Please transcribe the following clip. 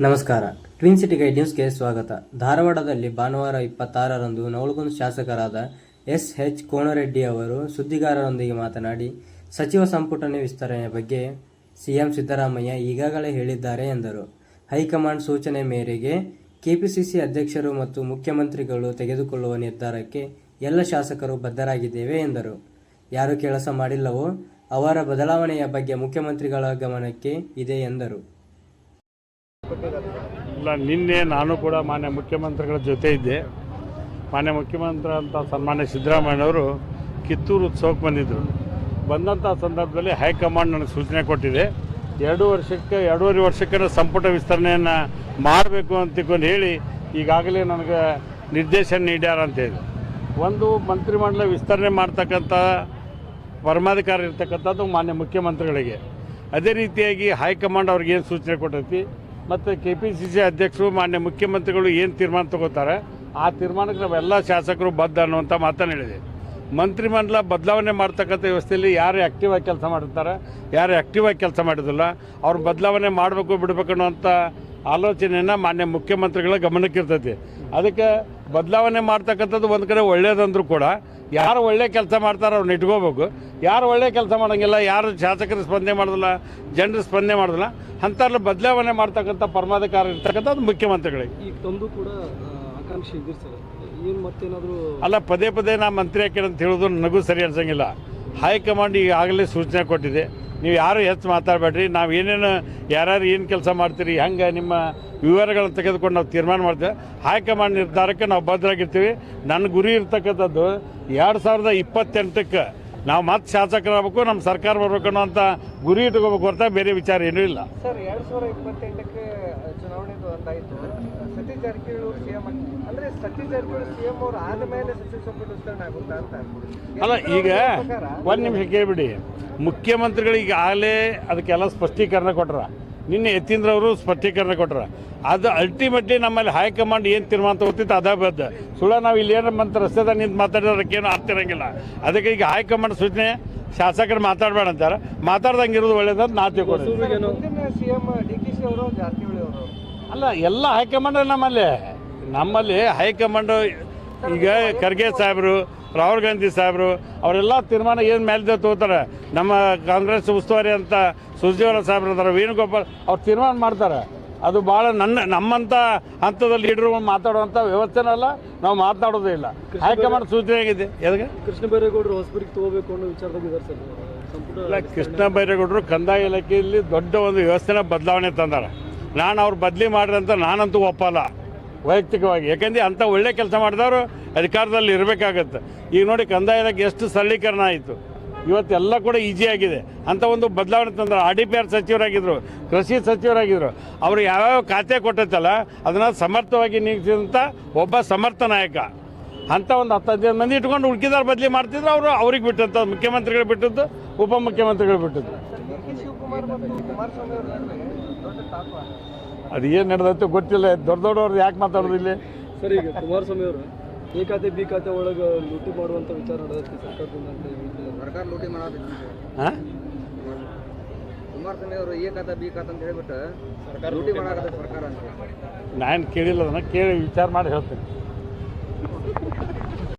ನಮಸ್ಕಾರ. Twin city guide ನ್ಯೂಸ್ಗೆ ಸ್ವಾಗತ. ಧಾರವಾಡದಲ್ಲಿ ಭಾನುವಾರ ಇಪ್ಪತ್ತಾರರಂದು ನವಲಗುಂದ ಶಾಸಕರಾದ ಎಸ್ ಎಚ್ ಕೋಣರೆಡ್ಡಿ ಅವರು ಸುದ್ದಿಗಾರರೊಂದಿಗೆ ಮಾತನಾಡಿ, ಸಚಿವ ಸಂಪುಟನೆ ವಿಸ್ತರಣೆ ಬಗ್ಗೆ ಸಿಎಂ ಸಿದ್ದರಾಮಯ್ಯ ಈಗಾಗಲೇ ಹೇಳಿದ್ದಾರೆ ಎಂದರು. ಹೈಕಮಾಂಡ್ ಸೂಚನೆ ಮೇರೆಗೆ ಕೆಪಿಸಿಸಿ ಅಧ್ಯಕ್ಷರು ಮತ್ತು ಮುಖ್ಯಮಂತ್ರಿಗಳು ತೆಗೆದುಕೊಳ್ಳುವ ನಿರ್ಧಾರಕ್ಕೆ ಎಲ್ಲ ಶಾಸಕರು ಬದ್ಧರಾಗಿದ್ದೇವೆ ಎಂದರು. ಯಾರು ಕೆಲಸ ಮಾಡಿಲ್ಲವೋ ಅವರ ಬದಲಾವಣೆಯ ಬಗ್ಗೆ ಮುಖ್ಯಮಂತ್ರಿಗಳ ಗಮನಕ್ಕೆ ಇದೆ ಎಂದರು. ಇಲ್ಲ, ನಿನ್ನೆ ನಾನು ಕೂಡ ಮಾನ್ಯ ಮುಖ್ಯಮಂತ್ರಿಗಳ ಜೊತೆ ಇದ್ದೆ. ಮಾನ್ಯ ಮುಖ್ಯಮಂತ್ರಿ ಅಂತ ಸನ್ಮಾನ್ಯ ಸಿದ್ದರಾಮಯ್ಯನವರು ಕಿತ್ತೂರು ಉತ್ಸವಕ್ಕೆ ಬಂದಿದ್ದರು ಬಂದಂಥ ಸಂದರ್ಭದಲ್ಲಿ ಹೈಕಮಾಂಡ್ ನನಗೆ ಸೂಚನೆ ಕೊಟ್ಟಿದೆ. ಎರಡು ವರ್ಷಕ್ಕೆ, ಎರಡೂವರೆ ವರ್ಷಕ್ಕೆ ಸಂಪುಟ ವಿಸ್ತರಣೆಯನ್ನು ಮಾಡಬೇಕು ಅಂತ ತಿಳ್ಕೊಂಡು ಹೇಳಿ ಈಗಾಗಲೇ ನನಗೆ ನಿರ್ದೇಶನ ನೀಡ್ಯಾರ ಅಂತ ಹೇಳಿ. ಒಂದು ಮಂತ್ರಿಮಂಡಲ ವಿಸ್ತರಣೆ ಮಾಡ್ತಕ್ಕಂಥ ಪರಮಾಧಿಕಾರಿ ಇರ್ತಕ್ಕಂಥದ್ದು ಮಾನ್ಯ ಮುಖ್ಯಮಂತ್ರಿಗಳಿಗೆ. ಅದೇ ರೀತಿಯಾಗಿ ಹೈಕಮಾಂಡ್ ಅವ್ರಿಗೆ ಏನು ಸೂಚನೆ ಕೊಟ್ಟೈತಿ? ಮತ್ತು ಕೆ ಪಿ ಸಿ ಸಿ ಅಧ್ಯಕ್ಷರು, ಮಾನ್ಯ ಮುಖ್ಯಮಂತ್ರಿಗಳು ಏನು ತೀರ್ಮಾನ ತಗೋತಾರೆ, ಆ ತೀರ್ಮಾನಕ್ಕೆ ನಾವೆಲ್ಲ ಶಾಸಕರು ಬದ್ಧ ಅನ್ನುವಂಥ ಮಾತನ್ನು ಹೇಳಿದೆ. ಮಂತ್ರಿಮಂಡಲ ಬದಲಾವಣೆ ಮಾಡ್ತಕ್ಕಂಥ ವ್ಯವಸ್ಥೆಯಲ್ಲಿ ಯಾರು ಆ್ಯಕ್ಟಿವ್ ಆಗಿ ಕೆಲಸ ಮಾಡಿರ್ತಾರೆ, ಯಾರು ಆ್ಯಕ್ಟಿವ್ ಆಗಿ ಕೆಲಸ ಮಾಡೋದಿಲ್ಲ, ಅವ್ರು ಬದಲಾವಣೆ ಮಾಡಬೇಕು ಬಿಡಬೇಕು ಅನ್ನುವಂಥ ಆಲೋಚನೆಯನ್ನು ಮಾನ್ಯ ಮುಖ್ಯಮಂತ್ರಿಗಳ ಗಮನಕ್ಕೆ ಇರ್ತೈತಿ ಅದಕ್ಕೆ ಬದಲಾವಣೆ ಮಾಡ್ತಕ್ಕಂಥದ್ದು ಒಂದು ಕಡೆ ಒಳ್ಳೇದಂದ್ರೂ ಕೂಡ ಯಾರು ಒಳ್ಳೆ ಕೆಲಸ ಮಾಡ್ತಾರೋ ಅವ್ರನ್ನ ಇಟ್ಕೋಬೇಕು. ಯಾರು ಒಳ್ಳೆ ಕೆಲಸ ಮಾಡೋಂಗಿಲ್ಲ ಯಾರು ಶಾಸಕರು ಸ್ಪಂದನೆ ಮಾಡೋದಿಲ್ಲ ಜನರು ಸ್ಪಂದನೆ ಮಾಡೋದಿಲ್ಲ ಅಂಥವ್ರ ಬದಲಾವಣೆ ಮಾಡ್ತಕ್ಕಂಥ ಪರಮಾಧಿಕಾರ ಇರ್ತಕ್ಕಂಥದ್ದು ಮುಖ್ಯಮಂತ್ರಿಗಳಿಗೆ. ಕೂಡ ಆಕಾಂಕ್ಷೆ ಇದೆ ಸರ್. ಏನು ಮತ್ತೇನಾದರೂ ಅಲ್ಲ ಪದೇ ಪದೇ ನಾ ಮಂತ್ರಿ ಹಾಕಿರಂತ ಹೇಳೋದು ನನಗೂ ಸರಿ ಅನ್ಸಂಗಿಲ್ಲ. ಹೈಕಮಾಂಡ್ ಈಗಾಗಲೇ ಸೂಚನೆ ಕೊಟ್ಟಿದೆ. ನೀವು ಯಾರು ಹೆಚ್ಚು ಮಾತಾಡಬೇಡ್ರಿ ನಾವು ಏನೇನು ಯಾರ್ಯಾರು ಏನು ಕೆಲಸ ಮಾಡ್ತೀರಿ ಹೆಂಗೆ ನಿಮ್ಮ ವಿವರಗಳನ್ನು ತೆಗೆದುಕೊಂಡು ನಾವು ತೀರ್ಮಾನ ಮಾಡ್ತೇವೆ. ಹೈಕಮಾಂಡ್ ನಿರ್ಧಾರಕ್ಕೆ ನಾವು ಬದ್ಧರಾಗಿರ್ತೀವಿ ನನ್ನ ಗುರಿ ಇರ್ತಕ್ಕಂಥದ್ದು ಎರಡು ಸಾವಿರದ ಇಪ್ಪತ್ತೆಂಟಕ್ಕೆ ನಾವು ಮತ್ತೆ ಶಾಸಕರಾಗಬೇಕು ನಮ್ಮ ಸರ್ಕಾರ ಬರಬೇಕು ಅನ್ನೋಂಥ ಗುರಿ ಇಟ್ಕೋಬೇಕು ಹೊರತ ಬೇರೆ ವಿಚಾರ ಏನೂ ಇಲ್ಲ. ಸರ್ ಎರಡು ಸಾವಿರ ಇಪ್ಪತ್ತೆಂಟಕ್ಕೆ ಚುನಾವಣೆ ಒಂದಾಯಿತು ಸತೀಶ್ ಜಾರಕಿಹೊಳಿ ಸಿ ಎಂ ಅಂದರೆ ಸತೀಶ್ ಜಾರಕಿಹೊಳಿ ಸಿ ಎಂ ಅವರು ಆದ ಮೇಲೆ ಸಚಿವ ಸಂಪುಟ ವಿಸ್ತರಣೆ ಆಗುತ್ತಾ ಅಂತ. ಅಲ್ಲ ಈಗ ಒಂದು ನಿಮಿಷ ಕೇಳಿಬಿಡಿ. ಮುಖ್ಯಮಂತ್ರಿಗಳಿಗೆ ಆಗಲೇ ಅದಕ್ಕೆಲ್ಲ ಸ್ಪಷ್ಟೀಕರಣ ಕೊಟ್ರ. ನಿನ್ನೆ ಯತೀಂದ್ರವರು ಸ್ಪಷ್ಟೀಕರಣ ಕೊಟ್ರ. ಅದು ಅಲ್ಟಿಮೇಟ್ಲಿ ನಮ್ಮಲ್ಲಿ ಹೈಕಮಾಂಡ್ ಏನು ತೀರ್ಮಾನ ತಗೋತಿತ್ತು ಅದ ಬದ್ದ ಸುಳ್ಳ ನಾವು ಇಲ್ಲಿ ಏನು ಮಂತ್ ರಸ್ತೆದಾಗ ನಿಂತು ಮಾತಾಡೋದಕ್ಕೇನು ಆಗ್ತಿರಂಗಿಲ್ಲ ಅದಕ್ಕೆ ಈಗ ಹೈಕಮಾಂಡ್ ಸೂಚನೆ ಶಾಸಕರು ಮಾತಾಡಬೇಡ ಅಂತಾರೆ. ಮಾತಾಡ್ದಂಗೆ ಇರೋದು ಒಳ್ಳೇದಂತ ನಾ ತಿಳ್ಕೊಂಡು ಅಲ್ಲ ಎಲ್ಲ ಹೈಕಮಾಂಡ್ ನಮ್ಮಲ್ಲಿ. ನಮ್ಮಲ್ಲಿ ಹೈಕಮಾಂಡ್ ಈಗ ಖರ್ಗೆ ಸಾಹೇಬರು ರಾಹುಲ್ ಗಾಂಧಿ ಸಾಹೇಬರು ಅವರೆಲ್ಲ ತೀರ್ಮಾನ ಏನು ಮೇಲೆ ತಗೋತಾರೆ? ನಮ್ಮ ಕಾಂಗ್ರೆಸ್ ಉಸ್ತುವಾರಿ ಅಂತ ಸುರ್ಜೇವಾಲ ಸಾಹೇಬ್ರು ಅಂತಾರೆ ವೇಣುಗೋಪಾಲ್ ಅವ್ರು ತೀರ್ಮಾನ ಮಾಡ್ತಾರೆ. ಅದು ಭಾಳ ನನ್ನ ನಮ್ಮಂಥ ಹಂತದಲ್ಲಿ ಲೀಡ್ರು ಮಾತಾಡುವಂಥ ವ್ಯವಸ್ಥೆನಲ್ಲ ನಾವು ಮಾತನಾಡೋದೇ ಇಲ್ಲ. ಹೈಕಮಾಂಡ್ ಸೂಚನೆ ಆಗಿದೆ ಎದಕ್ಕೆ? ಕೃಷ್ಣ ಬೈರೇಗೌಡರು ಹೊಸಬರಿಗೆ ತಗೋಬೇಕು ಅನ್ನೋ ವಿಚಾರದಾಗ ಇದ್ದಾರೆ ಸರ್. ಸಂಪುಟ ಇಲ್ಲ ಕೃಷ್ಣ ಬೈರೇಗೌಡರು ಕಂದಾಯ ಇಲಾಖೆಯಲ್ಲಿ ದೊಡ್ಡ ಒಂದು ವ್ಯವಸ್ಥೆನ ಬದಲಾವಣೆ ತಂದಾರೆ. ನಾನು ಅವ್ರು ಬದಲಿ ಮಾಡ್ರಿ ಅಂತ ನಾನಂತೂ ಒಪ್ಪಲ್ಲ. ವೈಯಕ್ತಿಕವಾಗಿ. ಯಾಕೆಂದರೆ ಅಂಥ ಒಳ್ಳೆ ಕೆಲಸ ಮಾಡಿದವರು ಅಧಿಕಾರದಲ್ಲಿ ಇರಬೇಕಾಗತ್ತೆ. ಈಗ ನೋಡಿ ಕಂದಾಯ ಇಲಾಖೆ ಎಷ್ಟು ಸರಳೀಕರಣ ಆಯಿತು. ಇವತ್ತೆಲ್ಲ ಕೂಡ ಈಸಿ ಆಗಿದೆ. ಅಂಥ ಒಂದು ಬದಲಾವಣೆ ತಂದ್ರೆ ಆರ್ ಡಿ ಪಿ ಆರ್ ಸಚಿವರಾಗಿದ್ದರು ಕೃಷಿ ಸಚಿವರಾಗಿದ್ದರು ಅವರು ಯಾವ್ಯಾವ ಖಾತೆ ಕೊಟ್ಟೈತಲ್ಲ ಅದನ್ನು ಸಮರ್ಥವಾಗಿ ನೀಗಿಸಿದಂಥ ಒಬ್ಬ ಸಮರ್ಥ ನಾಯಕ. ಅಂಥ ಒಂದು ಹತ್ತು ಹದಿನೈದು ಮಂದಿ ಇಟ್ಕೊಂಡು ಉಳ್ಕಿದಾರ ಬದಲಿ ಮಾಡ್ತಿದ್ರು, ಅವರು ಅವ್ರಿಗೆ ಬಿಟ್ಟಂಥ ಮುಖ್ಯಮಂತ್ರಿಗಳು ಬಿಟ್ಟದ್ದು, ಉಪಮುಖ್ಯಮಂತ್ರಿಗಳು ಬಿಟ್ಟದ್ದು. ಅದು ಏನು ನಡೆದೈತೆ ಗೊತ್ತಿಲ್ಲ. ದೊಡ್ಡ ದೊಡ್ಡವ್ರದ್ದು ಯಾಕೆ ಮಾತಾಡೋದು ಇಲ್ಲಿ? ಸರಿ ಈಗ ಕುಮಾರಸ್ವಾಮಿ ಅವರು ಈ ಖಾತೆ ಬಿ ಖಾತೆ ಒಳಗೆ ಲೂಟಿ ಮಾಡುವಂಥ ವಿಚಾರ ನಡೆದೈತಿ ಸರ್ಕಾರದಿಂದ ಅಂತ. ಸರ್ಕಾರ ಲೂಟಿ ಮಾಡೋದು ಹಾಂ? ಕುಮಾರಸ್ವಾಮಿ ಅವರು ಎ ಖಾತೆ ಬಿ ಖಾತೆ ಅಂತ ಹೇಳ್ಬಿಟ್ಟು ಲೂಟಿ ಮಾಡಾಕತ್ತ ಸರ್ಕಾರ ಅಂತ. ನಾನು ಕೇಳಿಲ್ಲ ಅದನ್ನ ಕೇಳಿ ವಿಚಾರ ಮಾಡಿ ಹೇಳ್ತೀನಿ.